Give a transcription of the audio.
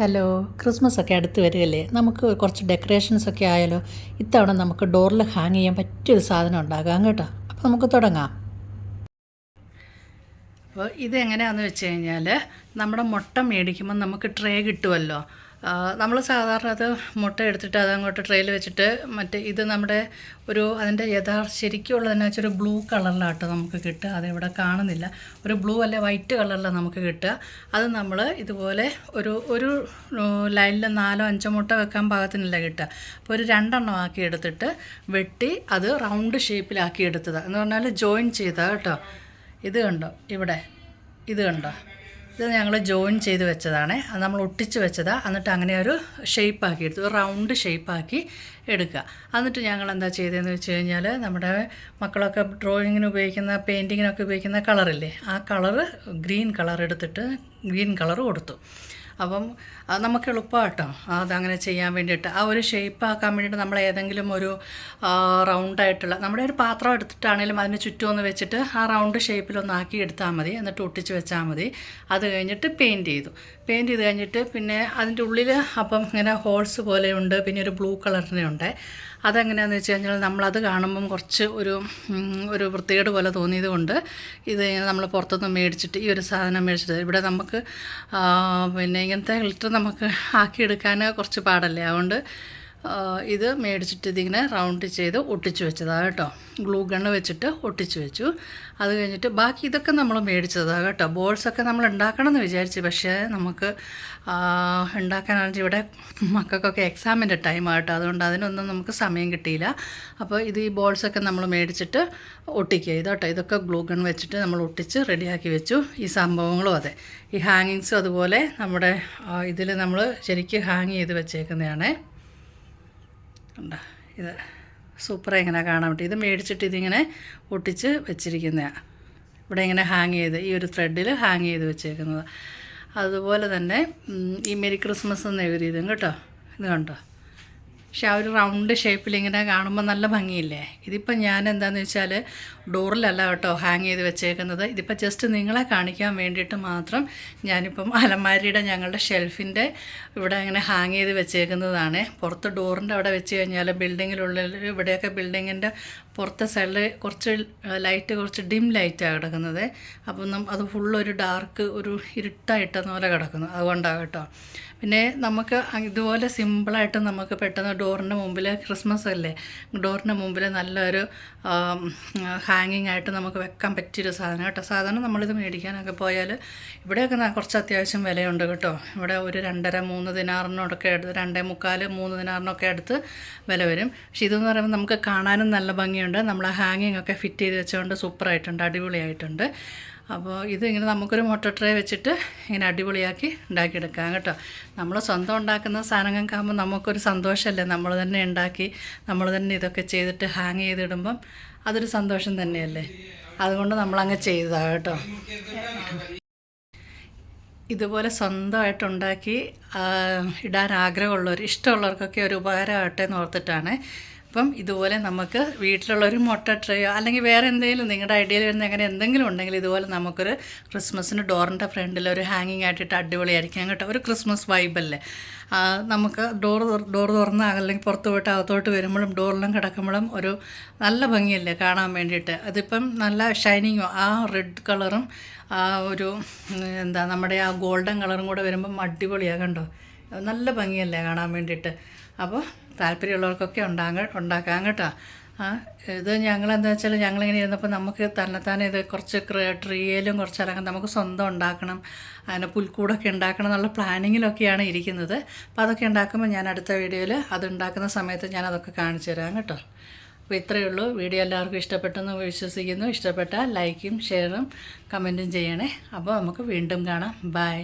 Hello. Christmas ഒക്കെ അടുത്ത് വരികയല്ലേ? നമുക്ക് കുറച്ച് ഡെക്കറേഷൻസ് ഒക്കെ ആയാലോ? ഇത്തവണ നമുക്ക് ഡോറിൽ ഹാങ് ചെയ്യാൻ പറ്റിയൊരു സാധനം ഉണ്ടാകാം കേട്ടോ. അപ്പോൾ നമുക്ക് തുടങ്ങാം. അപ്പോൾ ഇതെങ്ങനെയാണെന്ന് വെച്ച് കഴിഞ്ഞാൽ നമ്മുടെ മുട്ട മേടിക്കുമ്പോൾ നമുക്ക് ട്രേ കിട്ടുമല്ലോ നമ്മൾ സാധാരണ അത് മുട്ട എടുത്തിട്ട് അത് അങ്ങോട്ട് ട്രേയിൽ വെച്ചിട്ട് മറ്റേ ഇത് നമ്മുടെ ഒരു അതിന്റെ യഥാർത്ഥ ശരിക്കുള്ളതെന്ന് വെച്ചാൽ ഒരു ബ്ലൂ കളറിലാട്ടോ നമുക്ക് കിട്ടുക. അതിവിടെ കാണുന്നില്ല. ഒരു ബ്ലൂ അല്ലെ വൈറ്റ് കളറിലാണ് നമുക്ക് കിട്ടുക. അത് നമ്മൾ ഇതുപോലെ ഒരു ഒരു ലൈനിൽ നാലോ അഞ്ചോ മുട്ട വെക്കാൻ പാകത്തിനല്ല കിട്ടുക. അപ്പോൾ ഒരു രണ്ടെണ്ണം ആക്കി എടുത്തിട്ട് വെട്ടി അത് റൗണ്ട് ഷേപ്പിലാക്കി എടുത്തതാണ് എന്ന് പറഞ്ഞാൽ ജോയിൻ ചെയ്താൽ കേട്ടോ. ഇത് കണ്ടോ? ഇവിടെ. ഇത് കണ്ടോ? ഇത് ഞങ്ങൾ ജോയിൻ ചെയ്ത് വെച്ചതാണ്. അത് നമ്മൾ ഒട്ടിച്ച് വെച്ചതാണ് എന്നിട്ട് അങ്ങനെ ഒരു ഷേപ്പാക്കി എടുത്തു. റൗണ്ട് ഷേപ്പാക്കി എടുക്കുക. എന്നിട്ട് ഞങ്ങൾ എന്താ ചെയ്തതെന്ന് വെച്ച് കഴിഞ്ഞാൽ നമ്മുടെ മക്കളൊക്കെ ഡ്രോയിങ്ങിന് ഉപയോഗിക്കുന്ന പെയിന്റിങ്ങിനൊക്കെ ഉപയോഗിക്കുന്ന കളറില്ലേ ആ കളറ് ഗ്രീൻ കളർ എടുത്തിട്ട് ഗ്രീൻ കളർ കൊടുത്തു. അപ്പം നമുക്ക് എളുപ്പമാട്ടോ. അതങ്ങനെ ചെയ്യാൻ വേണ്ടിയിട്ട്. ആ ഒരു ഷേപ്പ് ആക്കാൻ വേണ്ടിയിട്ട് നമ്മൾ ഏതെങ്കിലും ഒരു റൗണ്ടായിട്ടുള്ള നമ്മുടെ ഒരു പാത്രം എടുത്തിട്ടാണെങ്കിലും അതിന് ചുറ്റും ഒന്ന് വെച്ചിട്ട് ആ റൗണ്ട് ഷേപ്പിലൊന്ന് ആക്കി എടുത്താൽ മതി. എന്നിട്ട് ഒട്ടിച്ച് വെച്ചാൽ മതി. അത് കഴിഞ്ഞിട്ട് പെയിന്റ് ചെയ്തു. പെയിന്റ് ചെയ്ത് കഴിഞ്ഞിട്ട് പിന്നെ അതിന്റെ ഉള്ളിൽ അപ്പം ഇങ്ങനെ ഹോൾസ് പോലെയുണ്ട് പിന്നെ ഒരു ബ്ലൂ കളറിന്റെ ഉണ്ട്. അതെങ്ങനെയാണെന്ന് വെച്ച് കഴിഞ്ഞാൽ നമ്മളത് കാണുമ്പം കുറച്ച് ഒരു ഒരു വൃത്തികേട് പോലെ തോന്നിയത് കൊണ്ട് ഇത് നമ്മൾ പുറത്തുനിന്ന് മേടിച്ചിട്ട് ഈ ഒരു സാധനം മേടിച്ചിട്ട് ഇവിടെ നമുക്ക് പിന്നെ ഇങ്ങനത്തെ ഗ്ലിറ്റർ നമുക്ക് ആക്കിയെടുക്കാൻ കുറച്ച് പാടല്ലേ? അതുകൊണ്ട് ഇത് മേടിച്ചിട്ട് ഇതിങ്ങനെ റൗണ്ട് ചെയ്ത് ഒട്ടിച്ചു വെച്ചതാണ് കേട്ടോ. ഗ്ലൂ ഗണ്ണ് വെച്ചിട്ട് ഒട്ടിച്ചു വെച്ചു. അത് കഴിഞ്ഞിട്ട് ബാക്കി ഇതൊക്കെ നമ്മൾ മേടിച്ചതാണ് കേട്ടോ. ബോൾസൊക്കെ നമ്മൾ ഉണ്ടാക്കണം എന്ന് വിചാരിച്ചു പക്ഷേ നമുക്ക് ഉണ്ടാക്കാനാണെങ്കിൽ ഇവിടെ മക്കൾക്കൊക്കെ എക്സാമിന്റെ ടൈമാട്ടോ അതുകൊണ്ട് അതിനൊന്നും നമുക്ക് സമയം കിട്ടിയില്ല. അപ്പോൾ ഇത് ഈ ബോൾസൊക്കെ നമ്മൾ മേടിച്ചിട്ട് ഒട്ടിക്കുക. ഇതോട്ടോ ഇതൊക്കെ ഗ്ലൂ ഗൺ വെച്ചിട്ട് നമ്മൾ ഒട്ടിച്ച് റെഡിയാക്കി വെച്ചു. ഈ സംഭവങ്ങളും അതെ. ഈ ഹാങ്ങിങ്സും അതുപോലെ നമ്മുടെ ഇതിൽ നമ്മൾ ശരിക്കും ഹാങ് ചെയ്ത് വെച്ചേക്കുന്നതാണേ. ഉണ്ട് ഇത് സൂപ്പറായി ഇങ്ങനെ കാണാൻ പറ്റും ഇത് മേടിച്ചിട്ട് ഇതിങ്ങനെ ഒട്ടിച്ച് വെച്ചിരിക്കുന്നതാണ് ഇവിടെ ഇങ്ങനെ ഹാങ് ചെയ്ത് ഈ ഒരു ത്രെഡിൽ ഹാങ് ചെയ്ത് വെച്ചേക്കുന്നത്. അതുപോലെ തന്നെ ഈ മെരി ക്രിസ്മസ് എന്ന് എഴുതിയതും കേട്ടോ. ഇത് കണ്ടോ? പക്ഷെ ആ ഒരു റൗണ്ട് ഷേപ്പിൽ ഇങ്ങനെ കാണുമ്പോൾ നല്ല ഭംഗിയില്ലേ? ഇതിപ്പോൾ ഞാൻ എന്താണെന്ന് വെച്ചാൽ ഡോറിലല്ല കേട്ടോ ഹാങ് ചെയ്ത് വെച്ചേക്കുന്നത്. ഇതിപ്പോൾ ജസ്റ്റ് നിങ്ങളെ കാണിക്കാൻ വേണ്ടിയിട്ട് മാത്രം ഞാനിപ്പം അലമാരിയുടെ ഞങ്ങളുടെ ഷെൽഫിന്റെ ഇവിടെ ഇങ്ങനെ ഹാങ് ചെയ്ത് വെച്ചേക്കുന്നതാണ്. പുറത്ത് ഡോറിന്റെ അവിടെ വെച്ച് കഴിഞ്ഞാൽ ബിൽഡിങ്ങിലുള്ള ഇവിടെയൊക്കെ ബിൽഡിങ്ങിന്റെ പുറത്തെ സൈഡിൽ കുറച്ച് ലൈറ്റ് കുറച്ച് ഡിം ലൈറ്റാണ് കിടക്കുന്നത്. അപ്പം അത് ഫുള്ളൊരു ഡാർക്ക് ഒരു ഇരുട്ടായിട്ടെന്ന പോലെ കിടക്കുന്നു. അതുകൊണ്ടാണ് കേട്ടോ. പിന്നെ നമുക്ക് ഇതുപോലെ സിമ്പിളായിട്ട് നമുക്ക് പെട്ടെന്ന് ഡോറിന്റെ മുമ്പിൽ ക്രിസ്മസ് അല്ലേ? ഡോറിന്റെ മുമ്പിൽ നല്ലൊരു ഹാങ്ങിങ് ആയിട്ട് നമുക്ക് വെക്കാൻ പറ്റിയൊരു സാധനം കേട്ടോ. സാധാരണ നമ്മളിത് മേടിക്കാനൊക്കെ പോയാൽ ഇവിടെയൊക്കെ കുറച്ച് അത്യാവശ്യം വിലയുണ്ട് കേട്ടോ. ഇവിടെ ഒരു രണ്ടര മൂന്ന് ദിനാറിനോടൊക്കെ എടുത്ത് രണ്ടേ മുക്കാൽ മൂന്ന് ദിനാറിനൊക്കെ അടുത്ത് വില വരും. പക്ഷേ ഇതെന്ന് പറയുമ്പോൾ നമുക്ക് കാണാനും നല്ല ഭംഗിയുണ്ട്. നമ്മൾ ഹാങ്ങിങ് ഒക്കെ ഫിറ്റ് ചെയ്ത് വെച്ചുകൊണ്ട് സൂപ്പറായിട്ടുണ്ട് അടിപൊളിയായിട്ടുണ്ട്. അപ്പോൾ ഇത് ഇങ്ങനെ നമുക്കൊരു മോട്ടോ ട്രേ വെച്ചിട്ട് ഇങ്ങനെ അടിപൊളിയാക്കി ഉണ്ടാക്കിയെടുക്കാം കേട്ടോ. നമ്മൾ സ്വന്തം ഉണ്ടാക്കുന്ന സാധനങ്ങൾക്കാകുമ്പോൾ നമുക്കൊരു സന്തോഷമല്ലേ നമ്മൾ തന്നെ ഉണ്ടാക്കി നമ്മൾ തന്നെ ഇതൊക്കെ ചെയ്തിട്ട് ഹാങ് ചെയ്തിടുമ്പം അതൊരു സന്തോഷം തന്നെയല്ലേ? അതുകൊണ്ട് നമ്മളങ്ങ് ചെയ്തതാണ് കേട്ടോ. ഇതുപോലെ സ്വന്തമായിട്ട് ഉണ്ടാക്കി ഇടാൻ ആഗ്രഹമുള്ളവർ ഇഷ്ടമുള്ളവർക്കൊക്കെ ഒരു ഉപകാരമാകട്ടെ എന്ന് ഓർത്തിട്ടാണ് അപ്പം ഇതുപോലെ നമുക്ക് വീട്ടിലുള്ളൊരു മുട്ട ട്രേയോ അല്ലെങ്കിൽ വേറെ എന്തെങ്കിലും നിങ്ങളുടെ ഐഡിയയിൽ വരുന്ന അങ്ങനെ എന്തെങ്കിലും ഉണ്ടെങ്കിൽ ഇതുപോലെ നമുക്കൊരു ക്രിസ്മസിന് ഡോറിന്റെ ഫ്രണ്ടിൽ ഒരു ഹാങ്ങിങ് ആയിട്ടിട്ട് അടിപൊളിയായിരിക്കാം. കേട്ടോ ഒരു ക്രിസ്മസ് വൈബല്ലേ നമുക്ക് ഡോർ ഡോർ തുറന്ന് അല്ലെങ്കിൽ പുറത്ത് പോയിട്ട് അകത്തോട്ട് വരുമ്പോഴും ഡോറിലും കിടക്കുമ്പോഴും ഒരു നല്ല ഭംഗിയല്ലേ കാണാൻ വേണ്ടിയിട്ട്? അതിപ്പം നല്ല ഷൈനിങ്ങോ ആ റെഡ് കളറും ആ ഒരു എന്താ നമ്മുടെ ആ ഗോൾഡൻ കളറും കൂടെ വരുമ്പം അടിപൊളിയാണ് കണ്ടോ? നല്ല ഭംഗിയല്ലേ കാണാൻ വേണ്ടിയിട്ട്? അപ്പോൾ താല്പര്യമുള്ളവർക്കൊക്കെ ഉണ്ടാകാൻ ഉണ്ടാക്കാം കേട്ടോ. ഇത് ഞങ്ങളെന്താ വെച്ചാൽ ഞങ്ങളിങ്ങനെ ഇരുന്നപ്പോൾ നമുക്ക് തന്നെത്താനെ ഇത് കുറച്ച് ട്രീയിലും കുറച്ച് ഇറങ്ങാൻ നമുക്ക് സ്വന്തം ഉണ്ടാക്കണം അതിനെ പുൽക്കൂടൊക്കെ ഉണ്ടാക്കണം എന്നുള്ള പ്ലാനിങ്ങിലൊക്കെയാണ് ഇരിക്കുന്നത്. അപ്പോൾ അതൊക്കെ ഉണ്ടാക്കുമ്പോൾ ഞാൻ അടുത്ത വീഡിയോയിൽ അത് ഉണ്ടാക്കുന്ന സമയത്ത് ഞാൻ അതൊക്കെ കാണിച്ചു തരാം കേട്ടോ. അപ്പോൾ ഇത്രയേ ഉള്ളൂ. വീഡിയോ എല്ലാവർക്കും ഇഷ്ടപ്പെട്ടെന്ന് വിശ്വസിക്കുന്നു. ഇഷ്ടപ്പെട്ടാൽ ലൈക്കും ഷെയറും കമന്റും ചെയ്യണേ. അപ്പോൾ നമുക്ക് വീണ്ടും കാണാം. ബൈ.